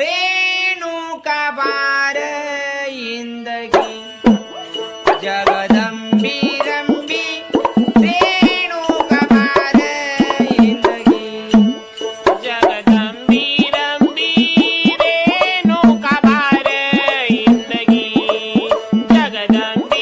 Renuka ಬಾರಯಿಂದಗಿ ಜಗದಂಬಿ ರಂಬಿ Renuka ಬಾರಯಿಂದಗಿ ಜಗದಂಬಿ ರಂಬಿ Renuka ಬಾರಯಿಂದಗಿ ಜಗದಂಬಿ